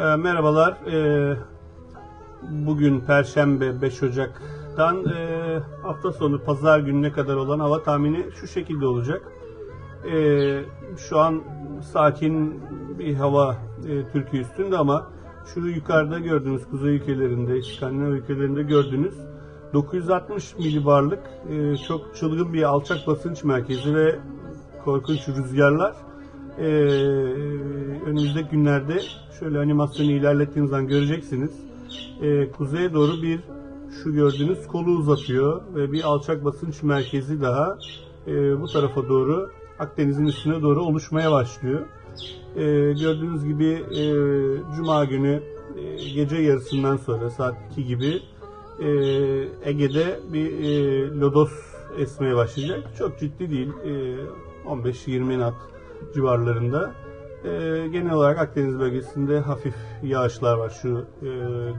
E, merhabalar. E, bugün Perşembe 5 Ocak'tan e, hafta sonu Pazar gününe kadar olan hava tahmini şu şekilde olacak. E, şu an sakin bir hava e, Türkiye üstünde ama şu yukarıda gördüğünüz kuzey ülkelerinde, İskandinav ülkelerinde gördüğünüz 960 milibarlık e, çok çılgın bir alçak basınç merkezi ve korkunç rüzgarlar e, önümüzdeki günlerde şöyle animasyonu ilerlettiğiniz zaman göreceksiniz. E, kuzeye doğru bir şu gördüğünüz kolu uzatıyor ve bir alçak basınç merkezi daha e, bu tarafa doğru Akdeniz'in üstüne doğru oluşmaya başlıyor. E, gördüğünüz gibi e, Cuma günü e, gece yarısından sonra saat 2 gibi e, Ege'de bir e, lodos esmeye başlayacak. Çok ciddi değil. E, 15-20 knot civarlarında. E, genel olarak Akdeniz bölgesinde hafif yağışlar var şu e,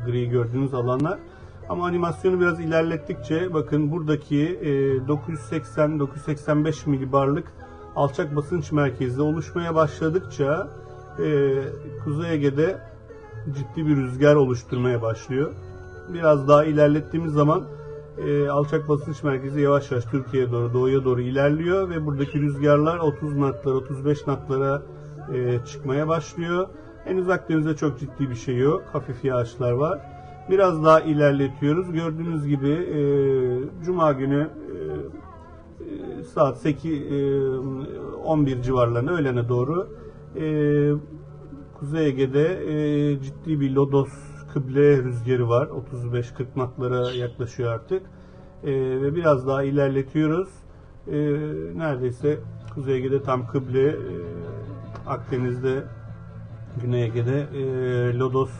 gri gördüğünüz alanlar. Ama animasyonu biraz ilerlettikçe bakın buradaki e, 980-985 milibarlık alçak basınç merkezi oluşmaya başladıkça e, Kuzey Ege'de ciddi bir rüzgar oluşturmaya başlıyor. Biraz daha ilerlettiğimiz zaman e, alçak basınç merkezi yavaş yavaş Türkiye'ye doğru, doğuya doğru ilerliyor ve buradaki rüzgarlar 30 knotlara, 35 knotlara e, çıkmaya başlıyor. Henüz Akdeniz'de çok ciddi bir şey yok. Hafif yağışlar var. Biraz daha ilerletiyoruz. Gördüğünüz gibi e, Cuma günü e, saat 8 e, 11 civarlarında öğlene doğru e, Kuzey Ege'de e, ciddi bir lodos kıble rüzgarı var. 35-40 knotlara yaklaşıyor artık. E, ve biraz daha ilerletiyoruz. E, neredeyse Kuzey Ege'de tam kıble, e, Akdeniz'de, Güney Ege'de e, lodos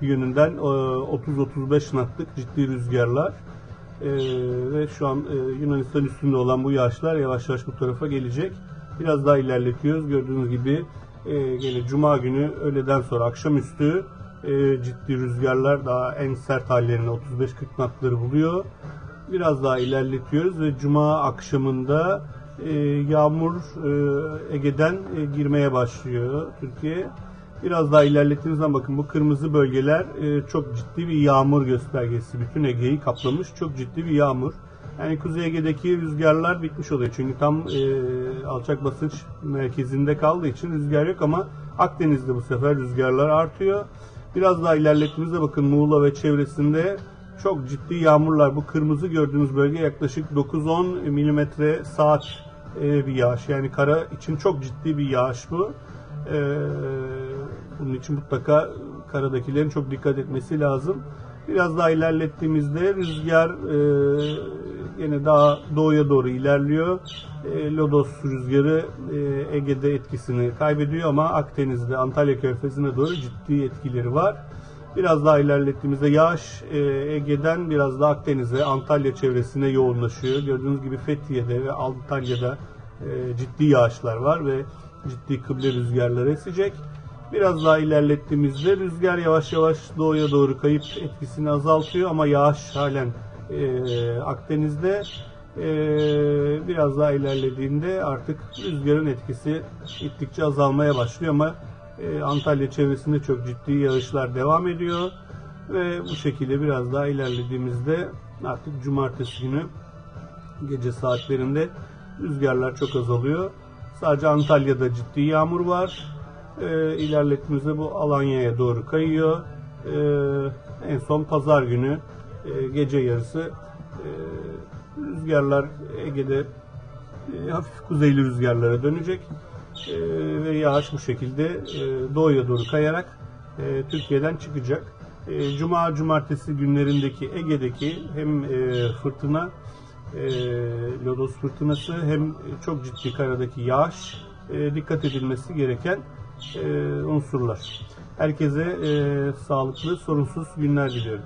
yönünden e, 30-35 knotlık ciddi rüzgarlar. E, ve şu an e, Yunanistan üstünde olan bu yağışlar yavaş yavaş bu tarafa gelecek. Biraz daha ilerletiyoruz. Gördüğünüz gibi e, gene Cuma günü öğleden sonra akşamüstü e, ciddi rüzgarlar daha en sert hallerini 35-40 knotları buluyor. Biraz daha ilerletiyoruz ve Cuma akşamında e, yağmur e, Ege'den e, girmeye başlıyor Türkiye. Biraz daha ilerlettiğiniz zaman bakın bu kırmızı bölgeler e, çok ciddi bir yağmur göstergesi. Bütün Ege'yi kaplamış çok ciddi bir yağmur. Yani Kuzey Ege'deki rüzgarlar bitmiş oluyor. Çünkü tam e, alçak basınç merkezinde kaldığı için rüzgar yok ama Akdeniz'de bu sefer rüzgarlar artıyor. Biraz daha ilerlettiğimizde bakın Muğla ve çevresinde çok ciddi yağmurlar. Bu kırmızı gördüğünüz bölge yaklaşık 9-10 milimetre saat e, bir yağış. Yani kara için çok ciddi bir yağış bu. E, bunun için mutlaka karadakilerin çok dikkat etmesi lazım. Biraz daha ilerlettiğimizde rüzgar e, yine daha doğuya doğru ilerliyor. E, Lodos rüzgarı e, Ege'de etkisini kaybediyor ama Akdeniz'de Antalya Körfezi'ne doğru ciddi etkileri var. Biraz daha ilerlettiğimizde yağış e, Ege'den biraz daha Akdeniz'e, Antalya çevresine yoğunlaşıyor. Gördüğünüz gibi Fethiye'de ve Antalya'da e, ciddi yağışlar var ve ciddi kıble rüzgarları esecek. Biraz daha ilerlettiğimizde rüzgar yavaş yavaş doğuya doğru kayıp etkisini azaltıyor ama yağış halen e, Akdeniz'de e, biraz daha ilerlediğinde artık rüzgarın etkisi gittikçe azalmaya başlıyor ama e, Antalya çevresinde çok ciddi yağışlar devam ediyor ve bu şekilde biraz daha ilerlediğimizde artık cumartesi günü gece saatlerinde rüzgarlar çok azalıyor. Sadece Antalya'da ciddi yağmur var. E, ilerlettiğimizde bu Alanya'ya doğru kayıyor. E, en son pazar günü e, gece yarısı e, rüzgarlar Ege'de e, hafif kuzeyli rüzgarlara dönecek ve yağış bu şekilde doğuya doğru kayarak Türkiye'den çıkacak. Cuma, cumartesi günlerindeki Ege'deki hem fırtına, lodos fırtınası hem çok ciddi karadaki yağış dikkat edilmesi gereken unsurlar. Herkese e, sağlıklı, sorunsuz günler diliyorum.